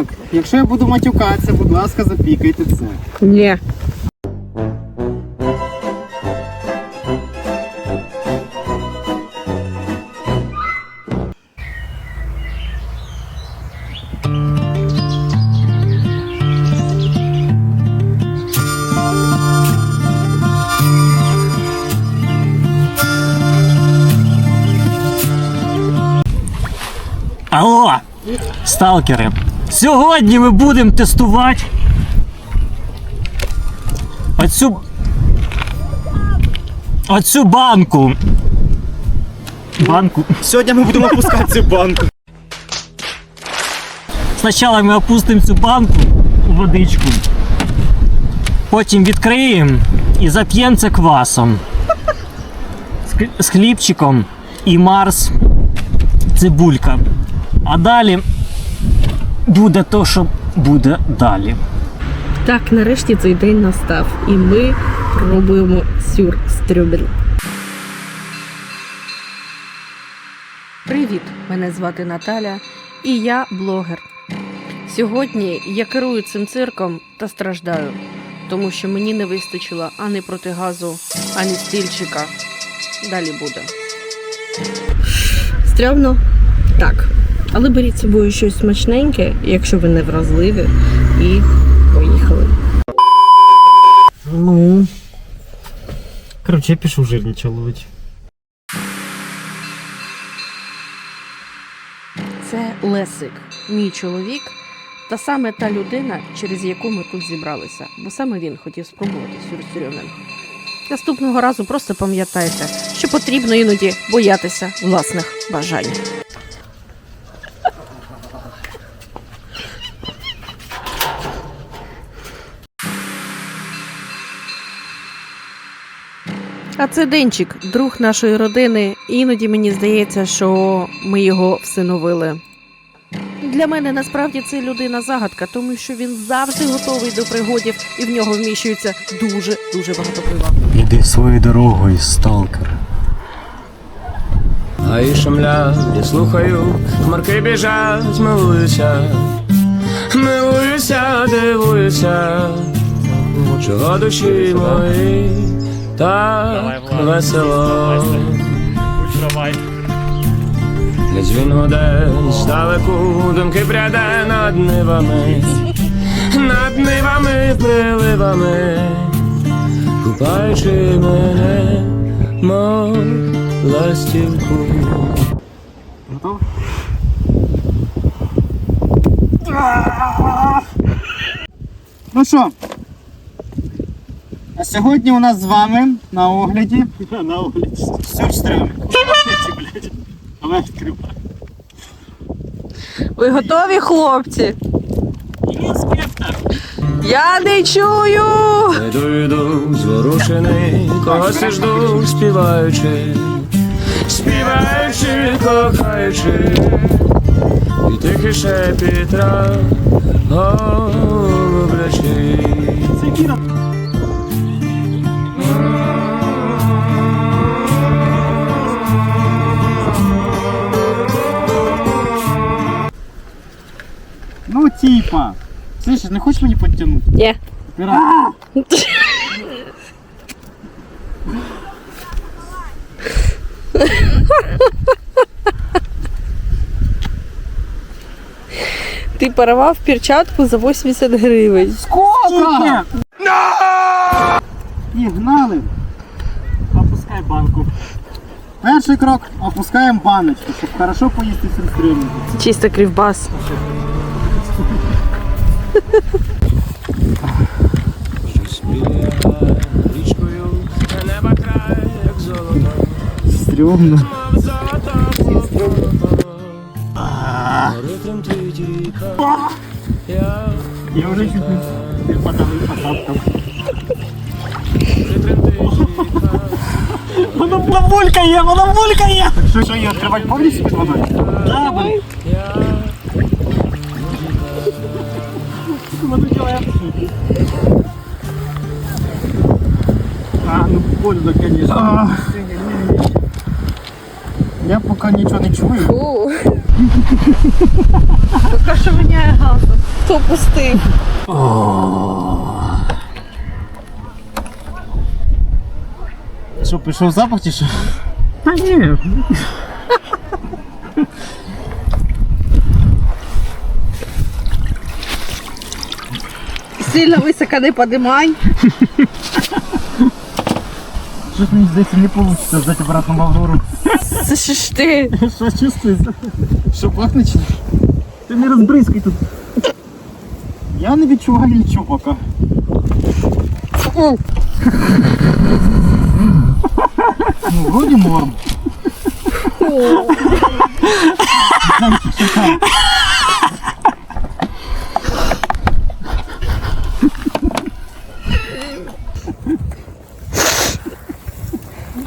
Так, якщо я буду матюкатися, будь ласка, запікайте це. Ні. Алло, сталкери. Сьогодні ми будемо тестувати оцю. Оцю банку. Банку. Сьогодні ми будемо опускати цю банку. Спочатку ми опустимо цю банку у водичку. Потім відкриємо і зап'ємо це квасом. З хлібчиком і Марс цибулька. А далі буде то, що буде далі. Так, нарешті цей день настав, і ми пробуємо сюрстрюбель. Привіт! Мене звати Наталя, і я блогер. Сьогодні я керую цим цирком та страждаю, тому що мені не вистачило ані протигазу, ані стільчика. Далі буде. Стрьомно? Так. Але беріть з собою щось смачненьке, якщо ви не вразливі, і поїхали. Ну. Короче, я пишу жирничал ловить. Це Лесик, мій чоловік, та саме та людина, через яку ми тут зібралися, бо саме він хотів спробувати сюрстрьомінг. Наступного разу просто пам'ятайте, що потрібно іноді боятися власних бажань. А це Денчик, друг нашої родини. Іноді мені здається, що ми його всиновили. Для мене насправді це людина загадка, тому що він завжди готовий до пригодів, і в нього вміщується дуже дуже багато пива. Іди своєю дорогою, сталкер. А і шумля, я слухаю, хмарки біжать, милуюся, милуюся, дивуюся, чого душі мої так весело. Десь він гуде здалеку, думки пряде над нивами, над нивами, приливами, купаючи мене, мов ластівку. Готов? Ну що? А сьогодні у нас з вами на огляді. На огляді. Сюрстрюмінг. Але відкривай. Ви готові, хлопці? Я не чую. Йду, йду, зворушений, когось жду, співаючи, співаючи, кохаючи, і тихий шепіт трав, голублячи. Ну, типа. Слышиш, не хочеш мені підтягнути? Ні. Пірат. Ти порвав перчатку за 80 гривень. Сколько? І гнали. Опускай банку. Перший крок опускаємо баночку, щоб хорошо поїсти сюрстрюмінг. Чисто кривбас. Щось біля річкою, а неба край, як Воно булькає, воно булькає! Що, що її відкривати повністю під водою? Да, блін. А, ну больно, конечно. Я поки нічого не чую. Фу. Поки що воняє газом. просто опустив. Що, пішов запах чи що? Та ні. Сильно високо не подимай. Щось мені здається не вийде здати обратно в Аврору. Це що ж ти? Що чувствується? Що пахне чи? Ти не розбризкай тут. Я не відчуваю нічого поки. Ну, вроді норм.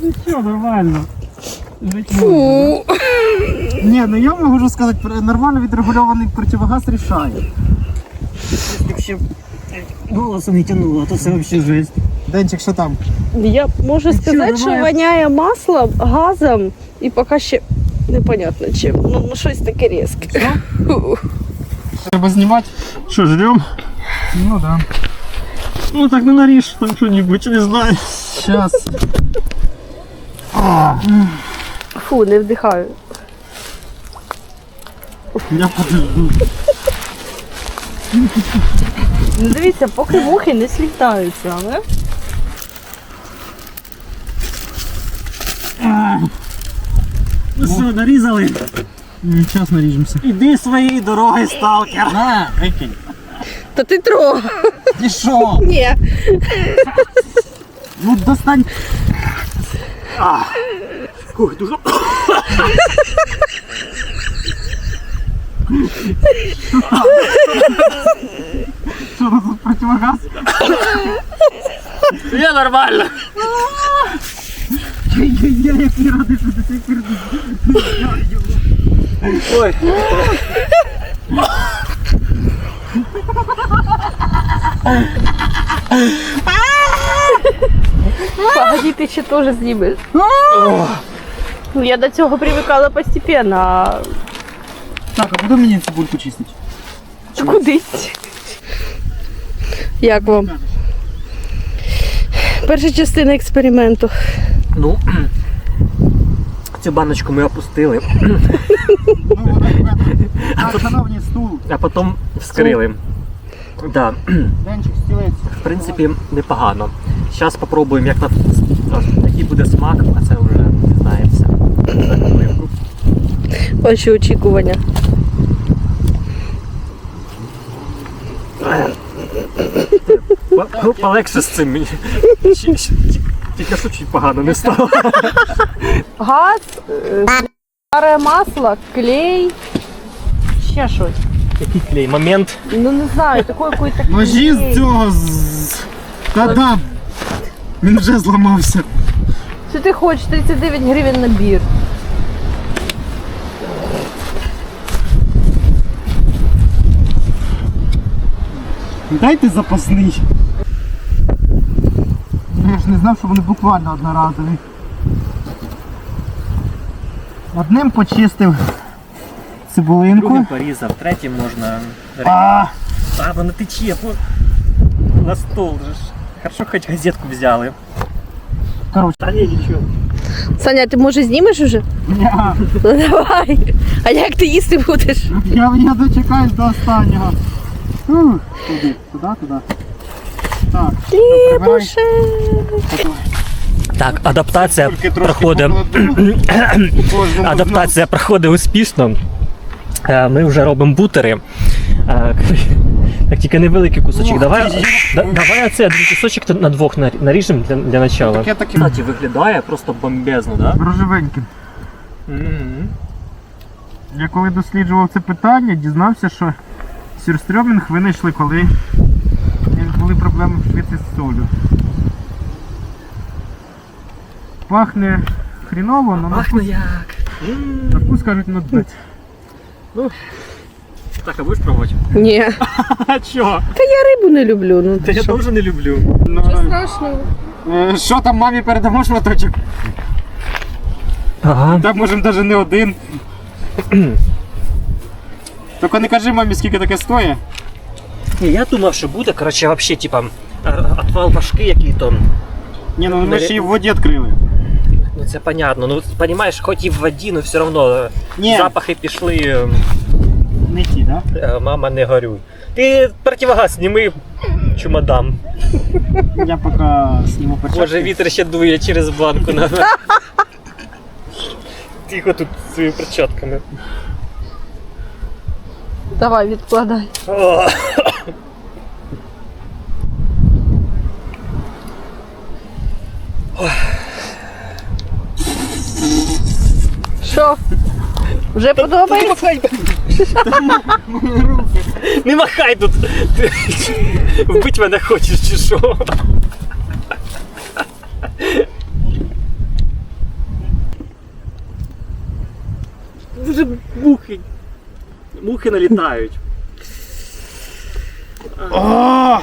Все, нормально. Фу. Ні, ну я можу сказати, пр- нормально відрегульований противогаз рішає. Якщо голосу не тянуло, а то це взагалі жесть. Денчик, що там? Я можу сказати, що воняє маслом, газом і поки ще непонятно чим. Ну, ну щось таке різке. Фу. Треба знімати? Що, жрем? Ну да. Ну так не наріж там що-нибудь, не знаю. Щас. Фу, не вдихаю. Я подожду. Ну, Дивіться, поки мухи не слітаються, але. Ну що, нарізали? Зараз наріжемося. Іди своєю дорогою, сталкер. На, викинь. Та ти трогай. І що? Ні. Ну достань. Ой, дуже. Що тут противогаз? Я нормально. Я як не радий, що до цих. Ой. Погоди, ти ще теж знімеш. Ну, я до цього привикала постепенно, а Так, а куди мені цибульку чистити? кудись. Як вам? Перша частина експерименту. Ну, цю баночку ми опустили, Ну, шановні, стул. а потім вскрили. Да, Денчик, стілець. в принципі, непогано. Зараз спробуємо, як на який буде смак, а це вже дізнаємося. Ваші очікування. Ну, Полегше з цим. Тільки що чуть погано не стало. Газ, е, старе масло, клей. Ще щось. Який клей? Момент. Ну не знаю, такої якоїсь такий. Ножі з цього з. Та-да! Він вже зламався. Що ти хочеш? 39 гривень набір. Дайте запасний. Ж не знав, що вони буквально одноразові. Одним почистив цибулинку. Другим порізав, третім можна. А, А, воно тече. по- На стол же ж. Хорошо, хоч газетку взяли. коротше, Та ні, нічого. Саня, ти може знімеш уже? я, Ну давай. А як ти їсти будеш? я, я дочекаюсь до останнього. Туди, туди, туди. Так. Боже. Так, адаптація проходить. Адаптація проходить успішно. Е, Ми вже робимо бутери. Е, Так, тільки невеликий кусочок. Давай, давай оце один кусочок на двох наріжемо для, для начала. Таке таке. Кстати, виглядає просто бомбезно, да? Рожевеньким. Я коли досліджував це питання, дізнався, що сюрстрьомінг винайшли, коли були проблеми в швидці з солью. Пахне хріново, але на, Пахне як. На вкус кажуть not bad. Так, а будеш пробувати? Ні. А чого? Та я рибу не люблю. Ну, Та ти я що? теж не люблю. страшного. Е, Що там мамі передамо шматочок? Ага. Так можемо навіть не один. Тільки не кажи мамі, скільки таке стоїть. Ні, я думав, що буде, коротше, вообще, типа, е, отвал башки який-то. Ні, ну ми ще і в воді відкрили. Ну це понятно. Ну, розумієш, хоч і в воді, але все одно Ні, запахи пішли. е, не ті, да? Мама, не горюй. Ти противогаз зніми, чумадам. Я поки сніму перчатки. Боже, вітер ще дує через банку. на- Тихо тут з своїми перчатками. Давай, відкладай. Що? Вже подобається? Не махай тут! Ти Вбить мене хочеш чи що? Дуже мухи. Мухи налітають. О!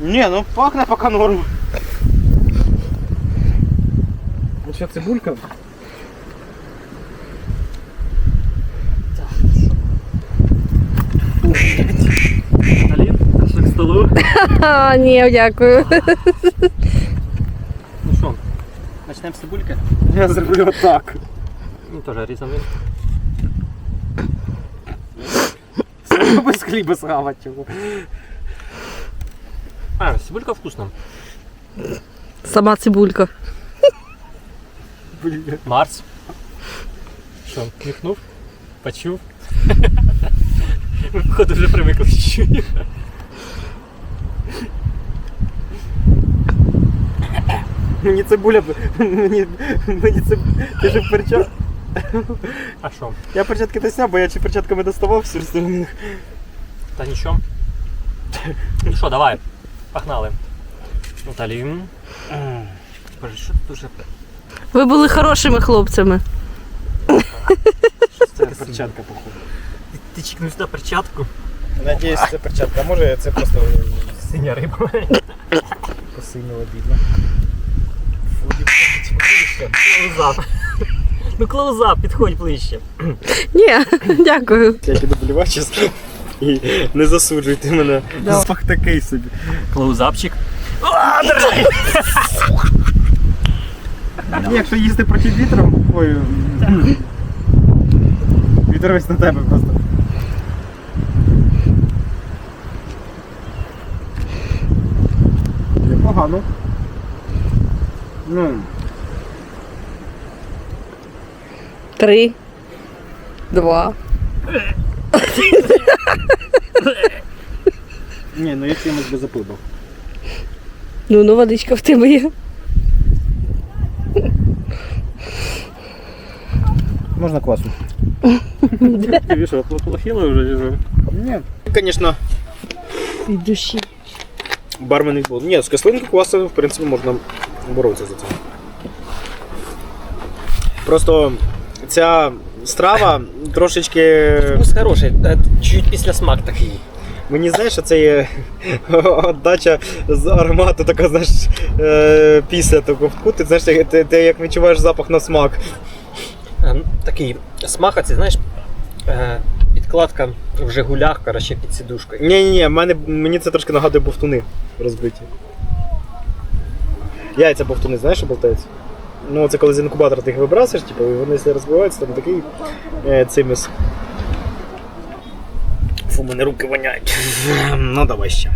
Ні, ну пахне поки норм. Ну цибулька? Алін, к столу. А, ні, дякую. Ну що, почнемо з цибульки? Я зроблю отак. Ну теж різаний. Без хліба схавати його. А, цибулька вкусна. Сама цибулька. Марс. Що, міхнув? Почув? Ми, походу, вже привикли чую. Мені цибуля, мені, мені циб... Ти ж перчат... А що? Я перчатки не сняв, бо я чи перчатками доставав всю сторону. Та нічого. Ну що, давай. Погнали. Наталі. Боже, що тут уже Ви були хорошими хлопцями. Це перчатка, походу. Ти чікнув сюди перчатку. Надіюсь, це перчатка. А може це просто Синя риба. посиніло бідно. Клоузап. Ну клоузап, підходь ближче. Ні, дякую. Я піду болівати і не засуджуйте мене. Запах такий собі. Клоузапчик. Ні, Якщо їсти проти вітром, ой. Вітер весь на тебе просто. Непогано. Ну, Три. Два. ні, ну я чимось би запибав. Ну, ну, водичка в тебе є. Можна квасу. Тобі що, плохіло вже? Ні. Звісно, Від душі. бармен був. Ні, з кислинки квасу, в принципі, можна боротися за це. Така ця страва трошечки. Вкус хороший, е, чуть після смак такий. Мені знаєш, що це є отдача з аромату, така, знаєш, після того вкути, знаєш, ти, ти, ти як відчуваєш запах на смак. Е, ну, Такий смак, а це знаєш, е, підкладка в Жигулях, коротше, під сідушкою. Ні, ні, мені це трошки нагадує бовтуни розбиті. Яйця бовтуни, знаєш, що болтаються? Ну, це коли з інкубатора ти їх вибрасиш, типу, і вони якщо розбиваються, там такий е, циміс. Фу, мене руки воняють. Ну, давай ще.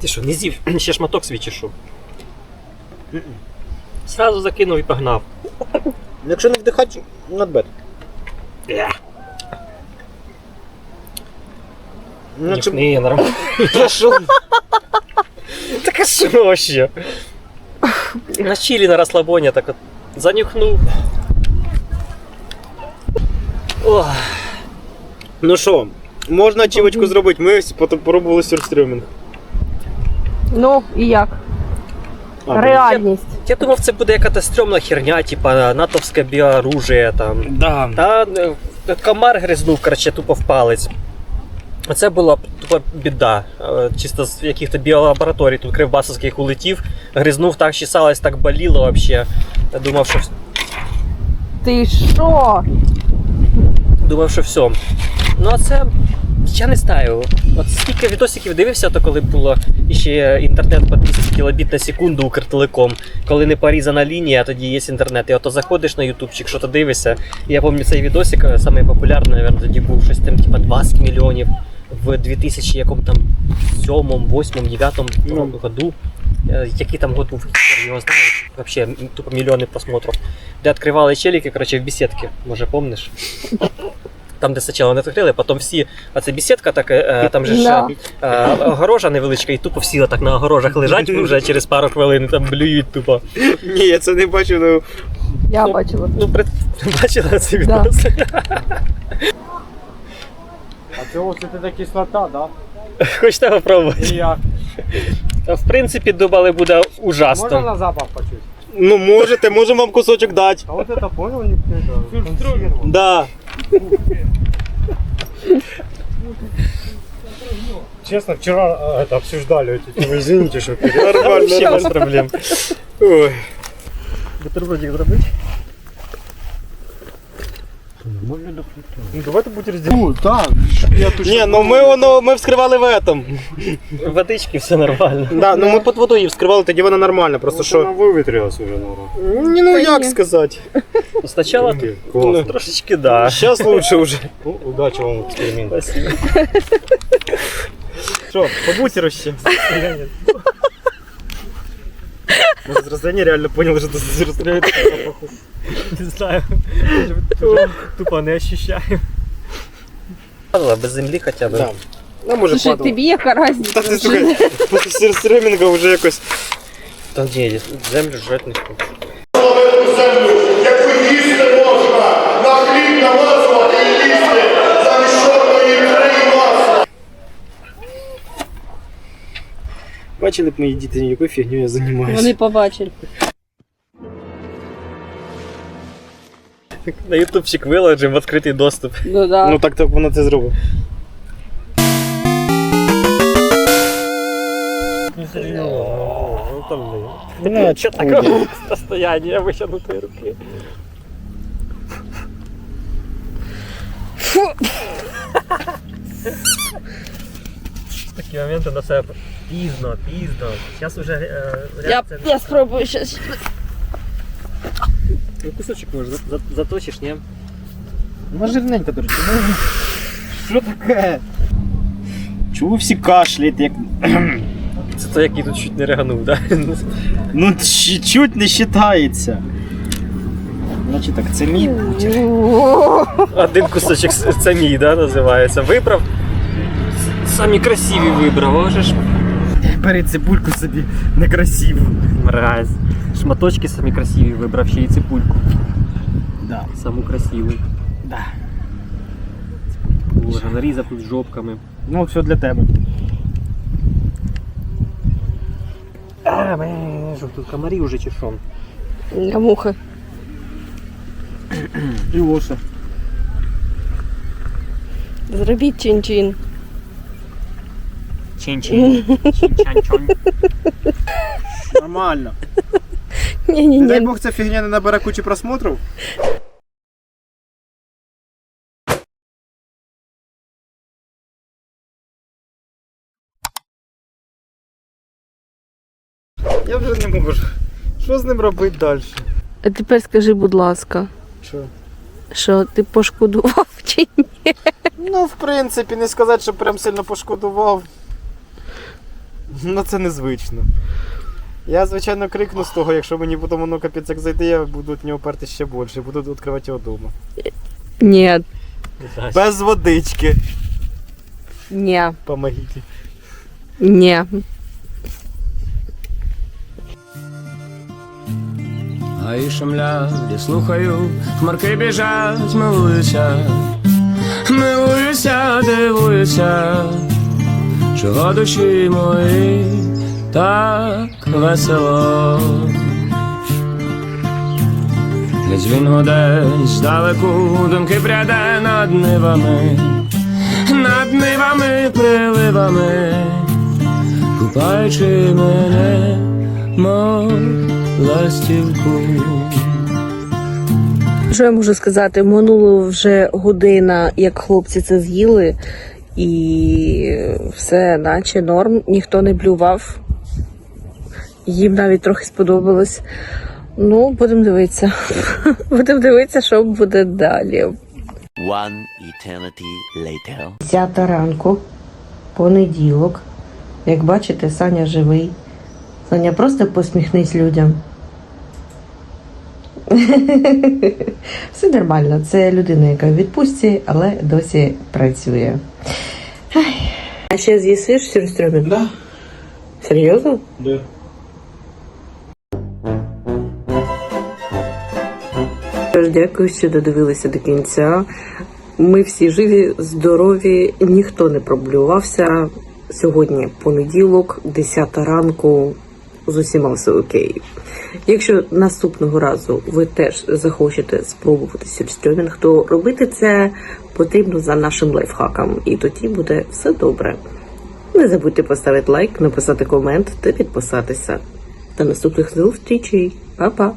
Ти що, не з'їв? Ще шматок свій? Сразу закинув і погнав. Якщо не вдихати, not bad. Ну, чи... Ні, нормально. Та що? Так а що ще? На чилі на розслабоні так от занюхнув. Ох, Ну що, можна ачівочку зробити, ми всі пробували сюрстрюмінг. Ну, і як? А, Реальність. я думав, це буде якась стрьомна херня, типа натовське біоружие там. Да. Та е, комар гризнув, коротше, тупо в палець. Це була тупо біда. Е, Чисто з яких-то біолабораторій тут кривбасовських улетів, гризнув так, чесалось, так боліло взагалі. Я думав, що, Ти що? думав, що все. Ну а це Я не знаю. От скільки відосиків дивився, то коли було ще інтернет по 200 кілобіт на секунду Укртелеком, коли не порізана лінія, а тоді є інтернет. І ото заходиш на ютубчик, що то дивишся. І я пам'ятаю цей відосик, е, самий популярний, наверное, тоді був щось там, типа 20 мільйонів в 2000 якому там 7, 8, 9 Ну. году. Е, Який там год був, його знає. Вообще тупо мільйони просмотрів. Де відкривали челіки, короче, в беседці, може, помниш? Там, де спочатку не відкрили, потім всі, а це бесідка, так, е, там же ж Да. е, огорожа невеличка, і тупо всі отак на огорожах лежать вже через пару хвилин, там блюють тупо. Ні, я це не бачив, ну. Я бачила. Ну, при... бачила цей Да. відос? А це ось це кислота, да? Хочете попробувати? І як? В принципі, думали, буде ужасно. Можна на запах почути? Ну, можете, можемо вам кусочок дати. А вот это понял, не? Да. Честно, вчера а, это обсуждали эти темы. Извините, что Вообще без проблем. Ой. Бутербродик зробити? Ну давай ты будешь делать. Ну, да. Я тут Ні, ну ми воно ми вскривали в этом. Водички все нормально. Да, ну ми під водою вскривали, тоді вона нормальна, просто Что? що. Она выветрилась уже, наверное. Ні, ну як сказати. Спочатку Классно. трошечки да. Зараз лучше вже. Ну, удачи вам в эксперименте. Спасибо. Що, по бутеру ще? Может, раздание реально понял, что это расстреляет запаху. Не знаю. Тупо не ощущаю. Без землі хоча б. Да. Ну, може, Слушай, падало. тобі яка разниця? Та ти слухай, після сірстремінга вже якось. Та ні, землю жрать не хочу. Бачили б мої діти, якою фігню я займаюся. Вони побачили. На ютубчик виложимо в відкритий доступ. Ну да. Ну так так воно це зробить. Ну там Ну, Что такое состояние вытянутой руки? Такі моменти на себе пізно, пізно. Зараз вже е, реакція. я спробую щось. Ну, кусочок може за- за- заточиш, ні? Ну жирненько, до речі. Ну, Що таке? Чого всі кашляють, як. Це той, який тут чуть не реганув, так? Ну, чуть-чуть не вважається. Значить так, це мій бутер. Один кусочок с- це мій, да, називається. Вибрав. Самі красиві вибрав, а вже ж Бери цибульку собі некрасиву. мразь. Шматочки самі красиві вибрав, ще й ципульку. Да. Саму красиву. Да. Боже, нарізав тут жопками. Ну, все для тебе. А, блин, що тут комарі вже чи що? Я муха. І лоша. Зробіть чин-чин. Чин-чин. Чин-чан-чон. Нормально. Не дай Бог, ця фігня не набере кучу просмотрів. Я вже не можу. Що з ним робити далі? А тепер скажи, будь ласка, Що? що ти пошкодував чи ні? Ну, в принципі, не сказати, що прям сильно пошкодував. Ну, це незвично. Я, звичайно, крикну з того, якщо мені потім воно капець як зайде, я буду від нього перти ще більше, буду відкривати його вдома. Ні. Без водички. Ні. Помогите. Ні. Гаї шумлять, я слухаю, хмарки біжать, милуюся, милуюся, дивуюся, чого душі мої так весело. Десь він гуде здалеку, думки пряде над нивами, над нивами, приливами, купаючи мене, мов ластівку. Що я можу сказати? Минуло вже година, як хлопці це з'їли, і все наче норм, ніхто не блював. Їм навіть трохи сподобалось. Ну, будемо дивитися. будемо дивитися, що буде далі. One eternity later. 10 ранку, понеділок. Як бачите, Саня живий. Саня, просто посміхнись людям. Все нормально. Це людина, яка в відпустці, але досі працює. Ай. А ще з'їсиш сюрстрьомін? Да. Серйозно? Да. Тож дякую, що додивилися до кінця. Ми всі живі, здорові, ніхто не проблювався. Сьогодні понеділок, 10 ранку, з усіма все окей. Якщо наступного разу ви теж захочете спробувати сюрстрьомінг, то робити це потрібно за нашим лайфхаком, і тоді буде все добре. Не забудьте поставити лайк, написати комент та підписатися. До наступних зустрічей. Па-па!